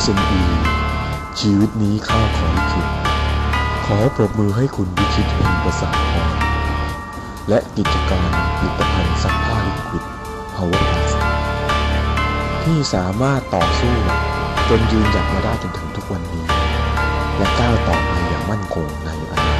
SME ชีวิตนี้ข้าขอลิขิตขอปรบมือให้คุณวิชิตเองประสาทพรและกิจการผลิตภัณฑ์ซักผ้าลิควิด Power Plus ที่สามารถต่อสู้จนยืนหยัดมาได้จนถึงทุกวันนี้ และก้าวต่อไปอย่างมั่นคงในอนา